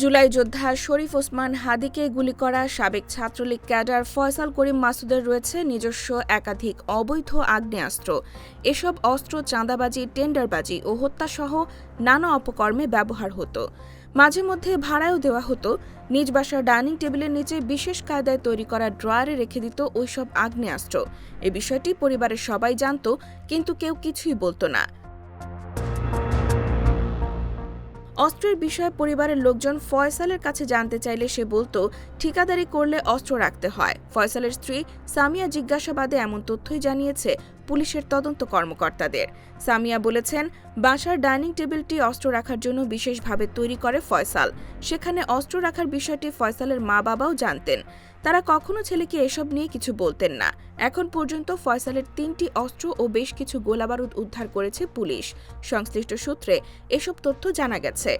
জুলাই যোদ্ধা শরীফ ওসমান হাদিকে গুলি করা সাবেক ছাত্রলীগ ক্যাডার ফয়সাল করিম মাসুদের রয়েছে নিজস্ব একাধিক অবৈধ আগ্নেয়াস্ত্র। এসব অস্ত্র, চাঁদাবাজি, টেন্ডারবাজি ও হত্যাসহ নানা অপকর্মে ব্যবহার হতো। মাঝে মধ্যে ভাড়াও দেওয়া হতো। নিজ বাসার ডাইনিং টেবিলের নিচে বিশেষ কায়দায় তৈরি করা ড্রয়ারে রেখে দিত ওইসব আগ্নেয়াস্ত্র। এ বিষয়টি পরিবারের সবাই জানত, কিন্তু কেউ কিছুই বলতো না। অস্ত্রের বিষয়ে পরিবারের লোকজন ফয়সালের কাছে জানতে চাইলে সে বলতো, ঠিকাদারি করলে অস্ত্র রাখতে হয়। ফয়সালের স্ত্রী সামিয়া জিজ্ঞাসাবাদে এমন তথ্যই জানিয়েছে পুলিশের তদন্ত কর্মকর্তাদের। সামিয়া বলেছেন, বাসার ডাইনিং টেবিলটি অস্ত্র রাখার জন্য বিশেষভাবে তৈরি করে ফয়সাল। সেখানে অস্ত্র রাখার বিষয়টি ফয়সালের মা বাবাও জানতেন। তারা কখনো ছেলেকে এসব নিয়ে কিছু বলতেন না। এখন পর্যন্ত ফয়সালের তিনটি অস্ত্র ও বেশ কিছু গোলাবারুদ উদ্ধার করেছে পুলিশ। সংশ্লিষ্ট সূত্রে এসব তথ্য জানা গেছে।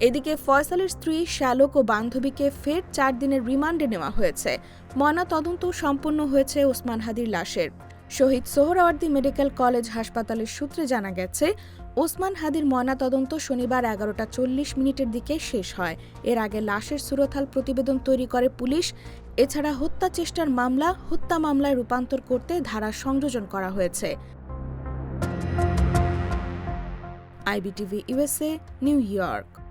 এদিকে ফয়সালের স্ত্রী শ্যালক ও বান্ধবীকে ফের চার দিনের রিমান্ডে নেওয়া হয়েছে। ময়না তদন্ত সম্পন্ন হয়েছে ওসমান হাদির লাশের। শহীদ সোহরাওয়ার্দী মেডিকেল কলেজ হাসপাতালের সূত্রে জানা গেছে, ওসমান হাদির ময়না তদন্ত শনিবার এগারোটা চল্লিশ মিনিটের দিকে শেষ হয়। এর আগে লাশের সুরথাল প্রতিবেদন তৈরি করে পুলিশ, এছাড়া হত্যা চেষ্টার মামলা, হত্যা মামলায় রূপান্তর করতে ধারা সংযোজন করা হয়েছে। IBTV USA New York.